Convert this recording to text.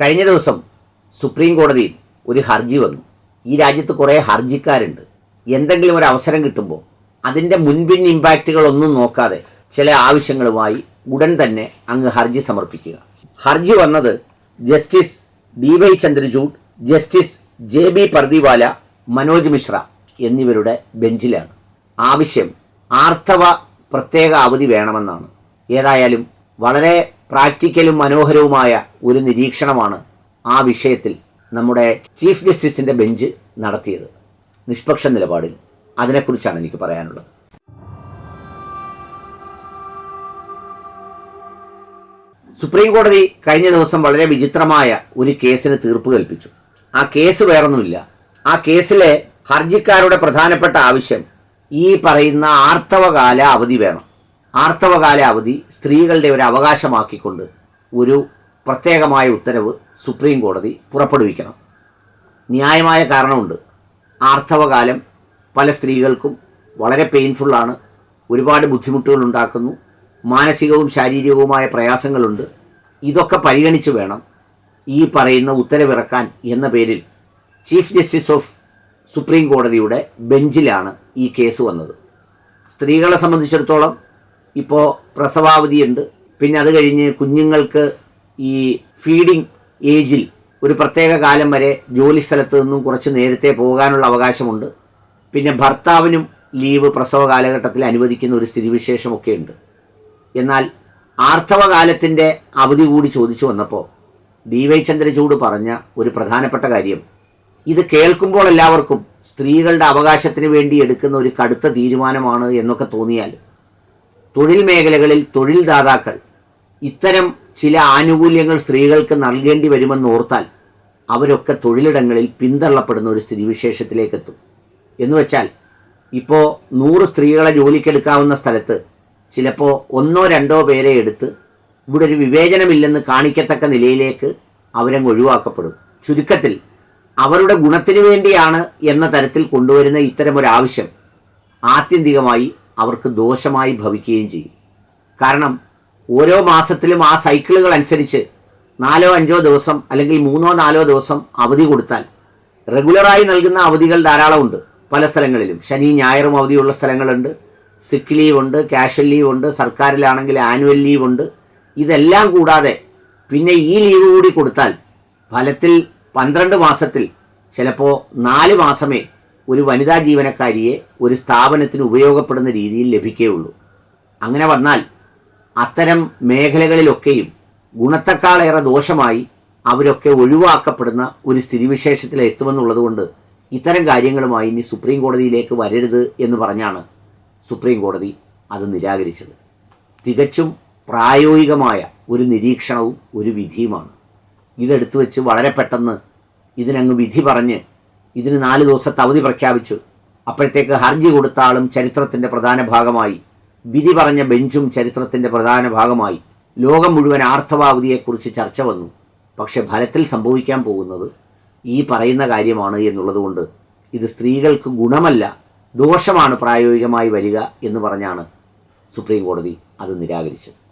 കഴിഞ്ഞ ദിവസം സുപ്രീം കോടതിയിൽ ഒരു ഹർജി വന്നു. ഈ രാജ്യത്ത് കുറേ ഹർജിക്കാരുണ്ട്. എന്തെങ്കിലും ഒരു അവസരം കിട്ടുമ്പോൾ അതിന്റെ മുൻപിൻ ഇമ്പാക്റ്റുകളൊന്നും നോക്കാതെ ചില ആവശ്യങ്ങളുമായി ഉടൻ തന്നെ അങ്ങ് ഹർജി സമർപ്പിക്കുക. ഹർജി വന്നത് justice D Y Chandrachud justice J B Pardiwala Manoj Mishra എന്നിവരുടെ ബെഞ്ചിലാണ്. ആവശ്യം ആർത്തവ പ്രത്യേക അവധി വേണമെന്നാണ്. ഏതായാലും വളരെ പ്രാക്ടിക്കലും മനോഹരവുമായ ഒരു നിരീക്ഷണമാണ് ആ വിഷയത്തിൽ നമ്മുടെ ചീഫ് ജസ്റ്റിസിന്റെ ബെഞ്ച് നടത്തിയത്. നിഷ്പക്ഷ നിലപാടിൽ. അതിനെക്കുറിച്ചാണ് എനിക്ക് പറയാനുള്ളത്. സുപ്രീം കോടതി കഴിഞ്ഞ ദിവസം വളരെ വിചിത്രമായ ഒരു കേസിന് തീർപ്പ് കൽപ്പിച്ചു. ആ കേസ് വേറൊന്നുമില്ല. ആ കേസിലെ ഹർജിക്കാരുടെ പ്രധാനപ്പെട്ട ആവശ്യം ഈ പറയുന്ന ആർത്തവകാല അവധി വേണം. ആർത്തവകാല അവധി സ്ത്രീകളുടെ ഒരു അവകാശമാക്കിക്കൊണ്ട് ഒരു പ്രത്യേകമായ ഉത്തരവ് സുപ്രീം കോടതി പുറപ്പെടുവിക്കണം. ന്യായമായ കാരണമുണ്ട്. ആർത്തവകാലം പല സ്ത്രീകൾക്കും വളരെ പെയിൻഫുള്ളാണ് ഒരുപാട് ബുദ്ധിമുട്ടുകൾ ഉണ്ടാക്കുന്നു. മാനസികവും ശാരീരികവുമായ പ്രയാസങ്ങളുണ്ട്. ഇതൊക്കെ പരിഗണിച്ച് വേണം ഈ പറയുന്ന ഉത്തരവിറക്കാൻ എന്ന പേരിൽ ചീഫ് ജസ്റ്റിസ് ഓഫ് സുപ്രീം കോടതിയുടെ ബെഞ്ചിലാണ് ഈ കേസ് വന്നത്. സ്ത്രീകളെ സംബന്ധിച്ചിടത്തോളം ഇപ്പോൾ പ്രസവാവധിയുണ്ട്. പിന്നെ അത് കഴിഞ്ഞ് കുഞ്ഞുങ്ങൾക്ക് ഈ ഫീഡിംഗ് ഏജിൽ ഒരു പ്രത്യേക കാലം വരെ ജോലി സ്ഥലത്ത് നിന്നും കുറച്ച് നേരത്തെ പോകാനുള്ള അവകാശമുണ്ട്. പിന്നെ ഭർത്താവിനും ലീവ് പ്രസവ കാലഘട്ടത്തിൽ അനുവദിക്കുന്ന ഒരു സ്ഥിതിവിശേഷമൊക്കെ ഉണ്ട് എന്നാൽ ആർത്തവകാലത്തിന്റെ അവധി കൂടി ചോദിച്ചു വന്നപ്പോൾ ഡി വൈ ചന്ദ്രചൂഡ് പറഞ്ഞ ഒരു പ്രധാനപ്പെട്ട കാര്യം ഇത് കേൾക്കുമ്പോൾ എല്ലാവർക്കും സ്ത്രീകളുടെ അവകാശത്തിന് വേണ്ടി എടുക്കുന്ന ഒരു കടുത്ത തീരുമാനമാണ് എന്നൊക്കെ തോന്നിയാൽ തൊഴിൽ മേഖലകളിൽ തൊഴിൽ ദാതാക്കൾ ഇത്തരം ചില ആനുകൂല്യങ്ങൾ സ്ത്രീകൾക്ക് നൽകേണ്ടി വരുമെന്ന് ഓർത്താൽ അവരൊക്കെ തൊഴിലിടങ്ങളിൽ പിന്തള്ളപ്പെടുന്ന ഒരു സ്ഥിതിവിശേഷത്തിലേക്കെത്തും. എന്ന് വെച്ചാൽ ഇപ്പോൾ നൂറ് സ്ത്രീകളെ ജോലിക്കെടുക്കാവുന്ന സ്ഥലത്ത് ചിലപ്പോൾ ഒന്നോ രണ്ടോ പേരെ എടുത്ത് ഇവിടെ ഒരു വിവേചനമില്ലെന്ന് കാണിക്കത്തക്ക നിലയിലേക്ക് അവരങ്ങ് ഒഴിവാക്കപ്പെടും. ചുരുക്കത്തിൽ അവരുടെ ഗുണത്തിനു വേണ്ടിയാണ് എന്ന തരത്തിൽ കൊണ്ടുവരുന്ന ഇത്തരം ഒരു ആവശ്യം ആത്യന്തികമായി അവർക്ക് ദോഷമായി ഭവിക്കുകയും ചെയ്യും. കാരണം ഓരോ മാസത്തിലും ആ സൈക്കിളുകൾ അനുസരിച്ച് നാലോ അഞ്ചോ ദിവസം അല്ലെങ്കിൽ മൂന്നോ നാലോ ദിവസം അവധി കൊടുത്താൽ റെഗുലറായി നൽകുന്ന അവധികൾ ധാരാളമുണ്ട് പല സ്ഥലങ്ങളിലും. ശനി ഞായറും അവധിയുള്ള സ്ഥലങ്ങളുണ്ട്. സിക്ക് ലീവ് ഉണ്ട് ക്യാഷ്വൽ ലീവ് ഉണ്ട് സർക്കാരിലാണെങ്കിൽ ആനുവൽ ലീവ് ഉണ്ട്. ഇതെല്ലാം കൂടാതെ പിന്നെ ഈ ലീവ് കൂടി കൊടുത്താൽ ഫലത്തിൽ പന്ത്രണ്ട് മാസത്തിൽ ചിലപ്പോൾ നാല് മാസമേ ഒരു വനിതാ ജീവനക്കാരിയെ ഒരു സ്ഥാപനത്തിന് ഉപയോഗപ്പെടുന്ന രീതിയിൽ ലഭിക്കുകയുള്ളൂ അങ്ങനെ വന്നാൽ അത്തരം മേഖലകളിലൊക്കെയും ഗുണത്തെക്കാളേറെ ദോഷമായി അവരൊക്കെ ഒഴിവാക്കപ്പെടുന്ന ഒരു സ്ഥിതിവിശേഷത്തിൽ എത്തുമെന്നുള്ളതുകൊണ്ട് ഇത്തരം കാര്യങ്ങളുമായി ഇനി സുപ്രീം കോടതിയിലേക്ക് വരരുത് എന്ന് പറഞ്ഞാണ് സുപ്രീം കോടതി അത് നിരാകരിച്ചത്. തികച്ചും പ്രായോഗികമായ ഒരു നിരീക്ഷണവും ഒരു വിധിയുമാണ്. ഇതെടുത്തു വെച്ച് വളരെ പെട്ടെന്ന് ഇതിനങ്ങ് വിധി പറഞ്ഞ് ഇതിന് നാല് ദിവസത്തെ അവധി പ്രഖ്യാപിച്ചു. അപ്പോഴത്തേക്ക് ഹർജി കൊടുത്ത ആളും ചരിത്രത്തിന്റെ പ്രധാന ഭാഗമായി. വിധി പറഞ്ഞ ബെഞ്ചും ചരിത്രത്തിന്റെ പ്രധാന ഭാഗമായി. ലോകം മുഴുവൻ ആർത്തവാവധിയെക്കുറിച്ച് ചർച്ച വന്നു. പക്ഷെ ഫലത്തിൽ സംഭവിക്കാൻ പോകുന്നത് ഈ പറയുന്ന കാര്യമാണ് എന്നുള്ളതുകൊണ്ട് ഇത് സ്ത്രീകൾക്ക് ഗുണമല്ല ദോഷമാണ് പ്രായോഗികമായി വരിക എന്ന് പറഞ്ഞാണ് സുപ്രീം കോടതി അത് നിരാകരിച്ചത്.